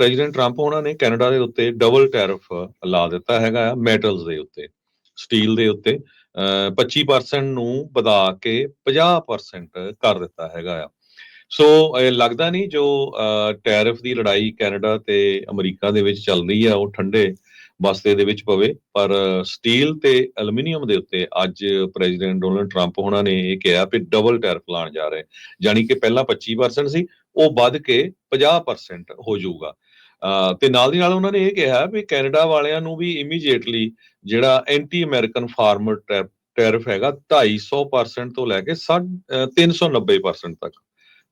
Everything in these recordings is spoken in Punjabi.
ਪ੍ਰੈਜ਼ੀਡੈਂਟ ਟਰੰਪ ਉਹਨਾਂ ਨੇ ਕੈਨੇਡਾ ਦੇ ਉੱਤੇ ਡਬਲ ਟੈਰਿਫ ਲਾ ਦਿੱਤਾ ਹੈਗਾ ਆ ਮੈਟਲਸ ਦੇ ਉੱਤੇ ਸਟੀਲ ਦੇ ਉੱਤੇ, ਅਹ 25% ਨੂੰ ਵਧਾ ਕੇ 50% ਕਰ ਦਿੱਤਾ ਹੈਗਾ ਆ। ਸੋ ਇਹ ਲੱਗਦਾ ਨਹੀਂ ਜੋ ਟੈਰਿਫ ਦੀ ਲੜਾਈ ਕੈਨੇਡਾ ਤੇ ਅਮਰੀਕਾ ਦੇ ਵਿੱਚ ਚੱਲ ਰਹੀ ਆ, ਉਹ ਠੰਡੇ ਬਸਤੇ ਦੇ ਵਿੱਚ ਪਵੇ, ਪਰ ਸਟੀਲ ਤੇ ਐਲੂਮੀਨੀਅਮ ਦੇ ਉੱਤੇ ਅੱਜ ਪ੍ਰੈਜ਼ੀਡੈਂਟ ਡੋਨਲਡ ਟਰੰਪ ਉਹਨਾਂ ਨੇ ਇਹ ਕਿਹਾ ਕਿ ਡਬਲ ਟੈਰਿਫ ਲਾਉਣ ਜਾ ਰਹੇ। ਯਾਨੀ ਕਿ ਪਹਿਲਾਂ 25% ਸੀ, ਉਹ ਵੱਧ ਕੇ 50% ਹੋ ਜਾਊਗਾ। ਤੇ ਨਾਲ ਦੀ ਨਾਲ ਉਹਨਾਂ ਨੇ ਇਹ ਕਿਹਾ ਵੀ ਕੈਨੇਡਾ ਵਾਲਿਆਂ ਨੂੰ ਵੀ ਇਮੀਡੀਏਟਲੀ ਜਿਹੜਾ ਐਂਟੀ ਅਮਰੀਕਨ ਫਾਰਮਰ ਟੈਰਿਫ ਹੈਗਾ 250% ਤੋਂ ਲੈ ਕੇ ਸਾਢ- ਅਹ 390% ਤੱਕ।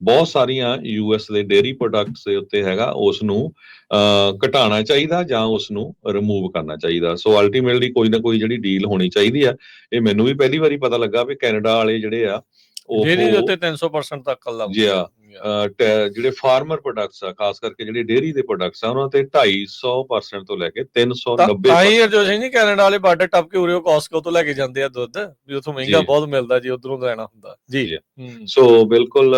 ਬਹੁਤ ਸਾਰੀਆਂ ਯੂਐਸ ਦੇ ਡੇਰੀ ਪ੍ਰੋਡਕਟਸ ਦੇ ਉੱਤੇ ਹੈਗਾ ਉਸ ਨੂੰ ਅਹ, ਘਟਾਉਣਾ ਚਾਹੀਦਾ ਜਾਂ ਉਸ ਨੂੰ ਰਿਮੂਵ ਕਰਨਾ ਚਾਹੀਦਾ। ਸੋ ਅਲਟੀਮੇਟਲੀ ਕੋਈ ਨਾ ਕੋਈ ਜਿਹੜੀ ਡੀਲ ਹੋਣੀ ਚਾਹੀਦੀ ਆ, ਇਹ ਮੈਨੂੰ ਵੀ ਪਹਿਲੀ ਵਾਰੀ ਪਤਾ ਲੱਗਾ ਵੀ ਕੈਨੇਡਾ ਵਾਲੇ ਜਿਹੜੇ ਆ ਡੇਰੀ ਦੇ ਉੱਤੇ 300% ਤੱਕ ਲਾਗੂ ਜੀ ਹਾਂ। ਜਿਹੜੇ ਫਾਰਮਰ ਪ੍ਰੋਡਕਟਸ ਆ ਖਾਸ ਕਰਕੇ ਜਿਹੜੇ ਡੇਅਰੀ ਦੇ ਪ੍ਰੋਡਕਟਸ ਆ ਉਹਨਾਂ ਤੇ 250% ਤੋਂ ਲੈ ਕੇ ਤਾਂ 390 ਤਾਂ ਹੀ ਜੋ ਜੀ ਕੈਨੇਡਾ ਵਾਲੇ ਬਾਰਡਰ ਟੱਪ ਕੇ ਉਰੇ ਕਾਸਕੋ ਤੋਂ ਲੈ ਕੇ ਜਾਂਦੇ ਆ ਦੁੱਧ ਵੀ ਉਥੋਂ ਮਹਿੰਗਾ। ਬਹੁਤ ਮਿਲਦਾ ਜੀ ਉਧਰੋਂ ਲੈਣਾ ਹੁੰਦਾ ਜੀ। ਸੋ ਬਿਲਕੁਲ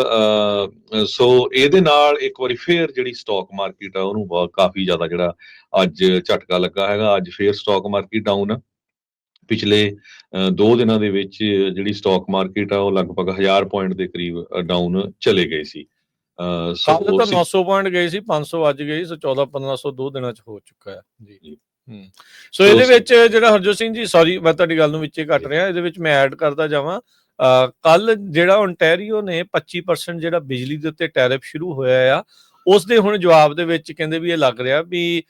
ਸੋ ਇਹਦੇ ਨਾਲ ਇੱਕ ਵਾਰੀ ਫੇਰ ਜਿਹੜੀ ਸਟਾਕ ਮਾਰਕੀਟ ਆ ਉਹਨੂੰ ਬਹੁਤ ਕਾਫੀ ਜ਼ਿਆਦਾ ਜਿਹੜਾ ਅੱਜ ਝਟਕਾ ਲੱਗਾ ਹੈਗਾ ਅੱਜ ਫੇਰ ਸਟਾਕ ਮਾਰਕੀਟ ਡਾਊਨ ਆ ਪਿਛਲੇ 2 ਦਿਨਾਂ ਦੇ ਵਿੱਚ ਜਿਹੜੀ ਸਟਾਕ ਮਾਰਕੀਟ ਆ ਉਹ ਲਗਭਗ 1000 ਪੁਆਇੰਟ ਦੇ ਕਰੀਬ ਡਾਊਨ ਚਲੇ ਗਏ ਸੀ। ਸੋ ਤਾਂ ਸੀ- 900 ਪੁਆਇੰਟ ਗਏ ਸੀ 500 ਅੱਜ ਗਈ ਸੋ 14 1500 ਦੋ ਦਿਨਾਂ ਚ ਹੋ ਚੁੱਕਾ ਹੈ। ਜੀ। ਸੋ ਇਹਦੇ ਵਿੱਚ ਜਿਹੜਾ ਹਰਜੋਤ ਸਿੰਘ ਜੀ ਸੌਰੀ ਮੈਂ ਤੁਹਾਡੀ ਗੱਲ ਨੂੰ ਵਿੱਚੇ ਕੱਟ ਰਿਹਾ ਇਹਦੇ ਵਿੱਚ ਮੈਂ ਐਡ ਕਰਦਾ ਜਾਵਾਂ। ਕੱਲ ਜਿਹੜਾ ਓਨਟਾਰੀਓ ਨੇ 25% ਜਿਹੜਾ ਬਿਜਲੀ ਦੇ ਉੱਤੇ ਟੈਰਿਫ ਸ਼ੁਰੂ ਹੋਇਆ ਆ ਉਸ ਦੇ ਹੁਣ ਜਵਾਬ ਦੇ ਵਿੱਚ ਕਹਿੰਦੇ ਵੀ ਇਹ ਲੱਗ ਰਿਹਾ ਵੀ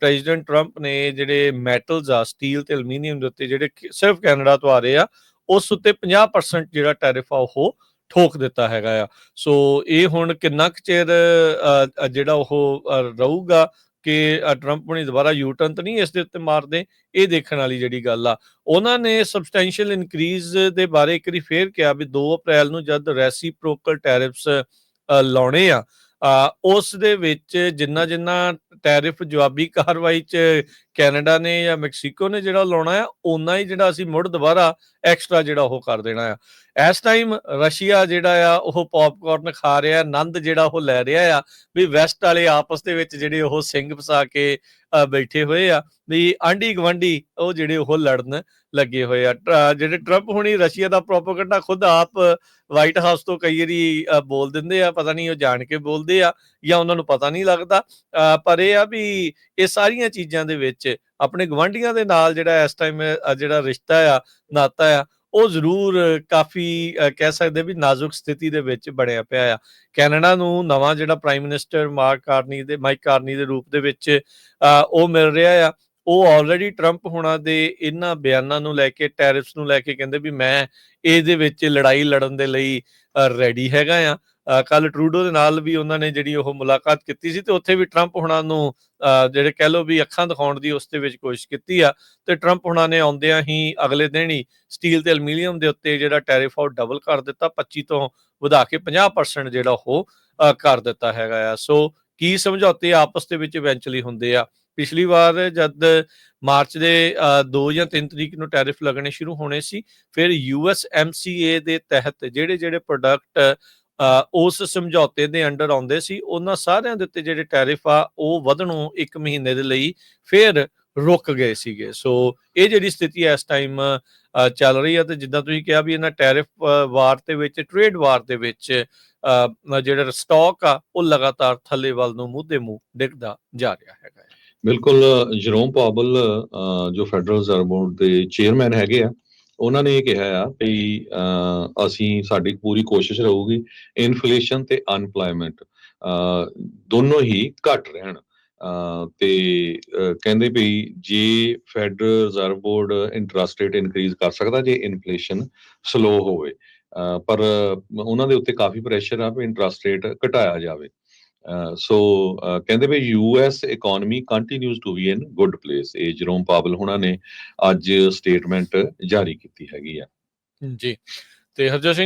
ਪ੍ਰੈਜ਼ੀਡੈਂਟ ਟਰੰਪ ਨੇ ਜਿਹੜੇ ਮੈਟਲਸ ਆ ਸਟੀਲ ਤੇ ਐਲੂਮੀਨੀਅਮ ਦੇ ਉੱਤੇ ਜਿਹੜੇ ਸਿਰਫ ਕੈਨੇਡਾ ਤੋਂ ਆ ਰਹੇ ਆ, ਉਸ ਉੱਤੇ 50% ਜਿਹੜਾ ਟੈਰਿਫ ਆ ਉਹ ਠੋਕ ਦਿੱਤਾ ਹੈਗਾ ਆ। ਸੋ ਇਹ ਹੁਣ ਕਿੰਨਾ ਕੁ ਚਿਰ ਜਿਹੜਾ ਉਹ ਰਹੂਗਾ ਕਿ ਟਰੰਪ ਹੁਣੀ ਦੁਬਾਰਾ ਯੂ ਟਰਨ ਤਾਂ ਨਹੀਂ ਇਸ ਦੇ ਉੱਤੇ ਮਾਰਦੇ, ਇਹ ਦੇਖਣ ਵਾਲੀ ਜਿਹੜੀ ਗੱਲ ਆ। ਉਹਨਾਂ ਨੇ ਸਬਸਟੈਂਸ਼ੀਅਲ ਇਨਕਰੀਜ਼ ਦੇ ਬਾਰੇ ਇੱਕ ਵਾਰੀ ਫੇਰ ਕਿਹਾ ਵੀ 2 ਅਪ੍ਰੈਲ ਨੂੰ ਜਦ ਰੈਸੀਪ੍ਰੋਕਲ ਟੈਰਿਫਸ ਲਾਉਣੇ ਆ ਉਸ ਦੇ ਵਿੱਚ ਜਿੰਨਾ ਜਿੰਨਾ ਟੈਰਿਫ ਜਵਾਬੀ ਕਾਰਵਾਈ ਚ ਕੈਨੇਡਾ ਨੇ ਜਾਂ ਮੈਕਸੀਕੋ ਨੇ ਜਿਹੜਾ ਲਾਉਣਾ ਆ ਓਨਾ ਹੀ ਜਿਹੜਾ ਅਸੀਂ ਮੁੜ ਦੁਬਾਰਾ ਐਕਸਟਰਾ ਜਿਹੜਾ ਉਹ ਕਰ ਦੇਣਾ ਆ। ਇਸ ਟਾਈਮ ਰਸ਼ੀਆ ਜਿਹੜਾ ਆ ਉਹ ਪੌਪਕਾਰਨ ਖਾ ਰਿਹਾ ਆਨੰਦ ਜਿਹੜਾ ਉਹ ਲੈ ਰਿਹਾ ਆ ਵੀ ਵੈਸਟ ਵਾਲੇ ਆਪਸ ਦੇ ਵਿੱਚ ਜਿਹੜੇ ਉਹ ਸਿੰਘ ਫਸਾ ਕੇ ਬੈਠੇ ਹੋਏ ਆ ਵੀ ਆਂਢੀ ਗਵੰਡੀ ਉਹ ਜਿਹੜੇ ਉਹ ਲੜਨ ਲੱਗੇ ਹੋਏ ਆ। ਟ- ਜਿਹੜੇ ਟਰੰਪ ਹੁਣੀ ਰਸ਼ੀਆ ਦਾ ਪ੍ਰੋਪਗੈਂਡਾ ਖੁਦ ਆਪ ਵਾਈਟ ਹਾਊਸ ਤੋਂ ਕਈ ਵਾਰੀ ਅ, ਬੋਲ ਦਿੰਦੇ ਆ ਪਤਾ ਨਹੀਂ ਉਹ ਜਾਣ ਕੇ ਬੋਲਦੇ ਆ ਜਾਂ ਉਹਨਾਂ ਨੂੰ ਪਤਾ ਨਹੀਂ ਲੱਗਦਾ ਅ, ਪਰ ਇਹ ਆ ਵੀ ਇਹ ਸਾਰੀਆਂ ਚੀਜ਼ਾਂ ਦੇ ਵਿੱਚ ਆਪਣੇ ਗਵੰਡੀਆਂ ਦੇ ਨਾਲ ਜਿਹੜਾ ਇਸ ਟਾਈਮ ਜਿਹੜਾ ਰਿਸ਼ਤਾ ਆ ਨਾਤਾ ਆ ਉਹ ਜ਼ਰੂਰ ਕਾਫੀ ਕਹਿ ਸਕਦੇ ਵੀ ਨਾਜ਼ੁਕ ਸਥਿਤੀ ਦੇ ਵਿੱਚ ਬਣਿਆ ਪਿਆ ਆ। ਕੈਨੇਡਾ ਨੂੰ ਨਵਾਂ ਜਿਹੜਾ ਪ੍ਰਾਈਮ ਮਿਨਿਸਟਰ ਮਾਰਕ ਕਾਰਨੀ ਦੇ ਮਾਈਕ ਕਾਰਨੀ ਦੇ ਰੂਪ ਦੇ ਵਿੱਚ ਅ, ਉਹ ਮਿਲ ਰਿਹਾ ਆ। ਉਹ ਆਲਰੇਡੀ ਟਰੰਪ ਹੋਣਾ ਦੇ ਇਹਨਾਂ ਬਿਆਨਾਂ ਨੂੰ ਲੈ ਕੇ ਟੈਰਿਫਸ ਨੂੰ ਲੈ ਕੇ ਕਹਿੰਦੇ ਵੀ ਮੈਂ ਇਹਦੇ ਵਿੱਚ ਲੜਾਈ ਲੜਨ ਦੇ ਲਈ ਰੈਡੀ ਹੈਗਾ ਆ। ਕੱਲ ਟਰੂਡੋ ਦੇ ਨਾਲ ਵੀ ਉਹਨਾਂ ਨੇ ਜਿਹੜੀ ਉਹ ਮੁਲਾਕਾਤ ਕੀਤੀ ਸੀ ਤੇ ਉੱਥੇ ਵੀ ਟਰੰਪ ਹੋਣਾ ਨੂੰ ਜਿਹੜੇ ਕਹਿ ਲੋ ਵੀ ਅੱਖਾਂ ਦਿਖਾਉਣ ਦੀ ਉਸ ਦੇ ਵਿੱਚ ਕੋਸ਼ਿਸ਼ ਕੀਤੀ ਆ ਤੇ ਟਰੰਪ ਹੋਣਾ ਨੇ ਆਉਂਦਿਆਂ ਹੀ ਅਗਲੇ ਦਿਨ ਹੀ ਸਟੀਲ ਤੇ ਐਲੂਮੀਨੀਅਮ ਦੇ ਉੱਤੇ ਜਿਹੜਾ ਟੈਰਿਫ ਆ ਉਹ ਡਬਲ ਕਰ ਦਿੱਤਾ 25 ਤੋਂ ਵਧਾ ਕੇ 50% ਜਿਹੜਾ ਉਹ ਕਰ ਦਿੱਤਾ ਹੈਗਾ ਆ। ਸੋ ਕੀ ਸਮਝੌਤੇ ਆਪਸ ਦੇ ਵਿੱਚ ਇਵੈਂਚੁਅਲੀ ਹੁੰਦੇ ਆ? ਪਿਛਲੀ ਵਾਰ ਜਦ ਮਾਰਚ ਦੇ 2 ਜਾਂ 3 ਤਰੀਕ ਨੂੰ ਟੈਰਿਫ ਲੱਗਣੇ ਸ਼ੁਰੂ ਹੋਣੇ ਸੀ, ਫਿਰ ਯੂਐਸ ਐਮਸੀਏ ਦੇ ਤਹਿਤ ਜਿਹੜੇ ਜਿਹੜੇ ਪ੍ਰੋਡਕਟ ਉਸ ਸਮਝੌਤੇ ਦੇ ਅੰਡਰ ਆਉਂਦੇ ਸੀ, ਉਹਨਾਂ ਸਾਰਿਆਂ ਦੇ ਉੱਤੇ ਜਿਹੜੇ ਟੈਰਿਫ ਆ, ਉਹ ਵਧਣੋਂ 1 ਮਹੀਨੇ ਦੇ ਲਈ ਫਿਰ ਰੁਕ ਗਏ ਸੀਗੇ। ਸੋ ਇਹ ਜਿਹੜੀ ਸਥਿਤੀ ਇਸ ਟਾਈਮ ਚੱਲ ਰਹੀ ਹੈ ਤੇ ਜਿੱਦਾਂ ਤੁਸੀਂ ਕਿਹਾ ਵੀ ਇਹਨਾਂ ਟੈਰਿਫ ਵਾਰ ਦੇ ਵਿੱਚ ਟ੍ਰੇਡ ਵਾਰ ਦੇ ਵਿੱਚ ਜਿਹੜਾ ਸਟਾਕ ਆ, ਉਹ ਲਗਾਤਾਰ ਥੱਲੇ ਵੱਲ ਨੂੰ ਮੂੰਹ ਦੇ ਮੂੰਹ ਡਿੱਗਦਾ ਜਾ ਰਿਹਾ ਹੈਗਾ ਬਿਲਕੁਲ, ਜਰੋਮ ਪਾਵਲ ਜੋ ਫੈਡਰਲ ਰਿਜ਼ਰਵ ਬੋਰਡ ਦੇ ਚੇਅਰਮੈਨ ਹੈਗੇ ਆ ਉਹਨਾਂ ਨੇ ਇਹ ਕਿਹਾ ਆ ਵੀ ਅਸੀਂ ਸਾਡੀ ਪੂਰੀ ਕੋਸ਼ਿਸ਼ ਰਹੂਗੀ ਇਨਫਲੇਸ਼ਨ ਤੇ ਅਨਪਲਾਇਮੈਂਟ ਦੋਨੋਂ ਹੀ ਘਟ ਰਹਿਣ। ਅਹ, ਤੇ ਕਹਿੰਦੇ ਵੀ ਜੇ federal reserve board interest rate increase ਕਰ ਸਕਦਾ ਜੇ ਇਨਫਲੇਸ਼ਨ ਸਲੋ ਹੋਵੇ ਪਰ ਉਹਨਾਂ ਦੇ ਉੱਤੇ ਕਾਫੀ ਪ੍ਰੈਸ਼ਰ ਆ ਵੀ ਇੰਟਰਸਟ ਰੇਟ ਘਟਾਇਆ ਜਾਵੇ। ਸੋ ਕਹਿੰਦੇ ਵੀ US economy continues to be in good place ਇਹ ਜਰੋਮ ਪਾਵਲ ਹੁਣਾਂ ਨੇ ਅੱਜ ਸਟੇਟਮੈਂਟ ਜਾਰੀ ਕੀਤੀ ਹੈਗੀ ਆ। ਜੀ। ਤੇ ਹਰਜੋਤ ਸਿੰਘ